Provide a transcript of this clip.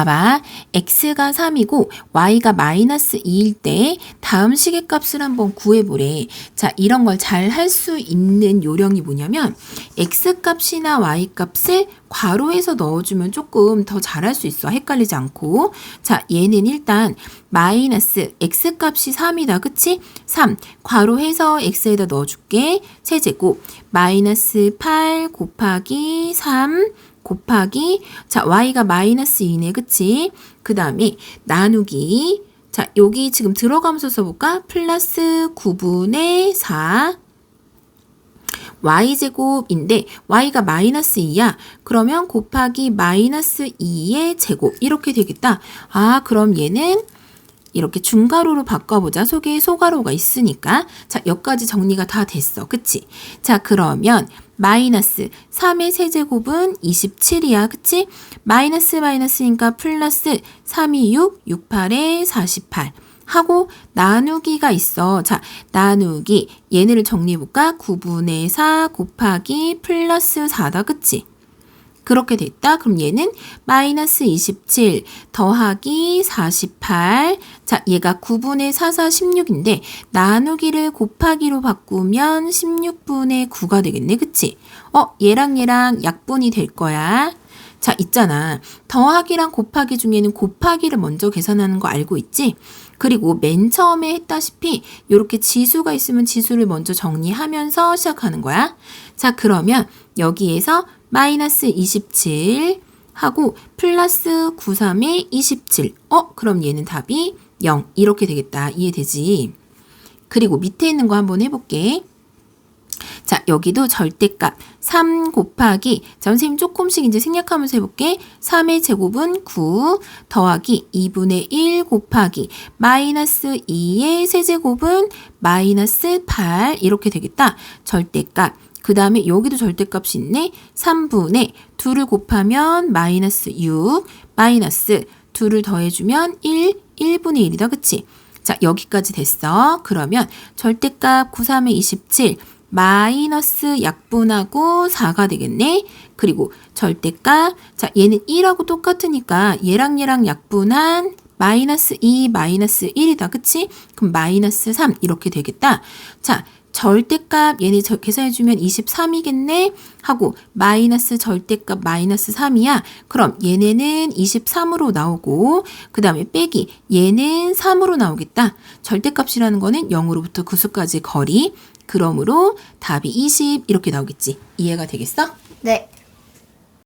봐봐. x가 3이고 y가 마이너스 2일 때 다음 시계값을 한번 구해보래. 자, 이런 걸 잘 할 수 있는 요령이 뭐냐면 x값이나 y값을 괄호에서 넣어주면 조금 더 잘할 수 있어. 헷갈리지 않고. 자, 얘는 일단 마이너스 x값이 3이다. 그치? 3. 괄호해서 x에다 넣어줄게. 세제곱. 마이너스 8 곱하기 3 곱하기 자 y가 마이너스 2네 그치? 그 다음에 나누기 자 여기 지금 들어가면서 써볼까? 플러스 9분의 4 y제곱인데 y가 마이너스 2야. 그러면 곱하기 마이너스 2의 제곱 이렇게 되겠다. 아 그럼 얘는 이렇게 중가로로 바꿔보자. 속에 소가로가 있으니까. 자, 여기까지 정리가 다 됐어. 그치? 자, 그러면 마이너스 3의 세제곱은 27이야. 그치? 마이너스 마이너스니까 플러스 3이 6, 6, 8에 48. 하고 나누기가 있어. 자, 나누기 얘네를 정리해볼까? 9분의 4 곱하기 플러스 4다. 그치? 그렇게 됐다. 그럼 얘는 마이너스 27 더하기 48. 자, 얘가 9분의 4, 4, 16인데 나누기를 곱하기로 바꾸면 16분의 9가 되겠네. 그치? 어, 얘랑 얘랑 약분이 될 거야. 자, 있잖아. 더하기랑 곱하기 중에는 곱하기를 먼저 계산하는 거 알고 있지? 그리고 맨 처음에 했다시피 이렇게 지수가 있으면 지수를 먼저 정리하면서 시작하는 거야. 자, 그러면 여기에서 마이너스 27 하고 플러스 93에 27. 어, 그럼 얘는 답이 0. 이렇게 되겠다. 이해되지? 그리고 밑에 있는 거 한번 해볼게. 자, 여기도 절대값 3 곱하기 자, 선생님 조금씩 이제 생략하면서 해볼게. 3의 제곱은 9 더하기 2분의 1 곱하기 마이너스 2의 세제곱은 마이너스 8 이렇게 되겠다. 절대값 그 다음에 여기도 절대값이 있네. 3분의 2를 곱하면 마이너스 6 마이너스 2를 더해주면 1 1분의 1이다. 그치? 자 여기까지 됐어. 그러면 절대값 9, 3의 27 마이너스 약분하고 4가 되겠네. 그리고 절대값 자 얘는 1하고 똑같으니까 얘랑 얘랑 약분한 마이너스 2 마이너스 1이다. 그치? 그럼 마이너스 3 이렇게 되겠다. 자 절대값 얘네 저 계산해주면 23이겠네? 하고 마이너스 절대값 마이너스 3이야? 그럼 얘네는 23으로 나오고 그 다음에 빼기. 얘는 3으로 나오겠다. 절대값이라는 거는 0으로부터 9수까지 거리. 그러므로 답이 20 이렇게 나오겠지. 이해가 되겠어? 네.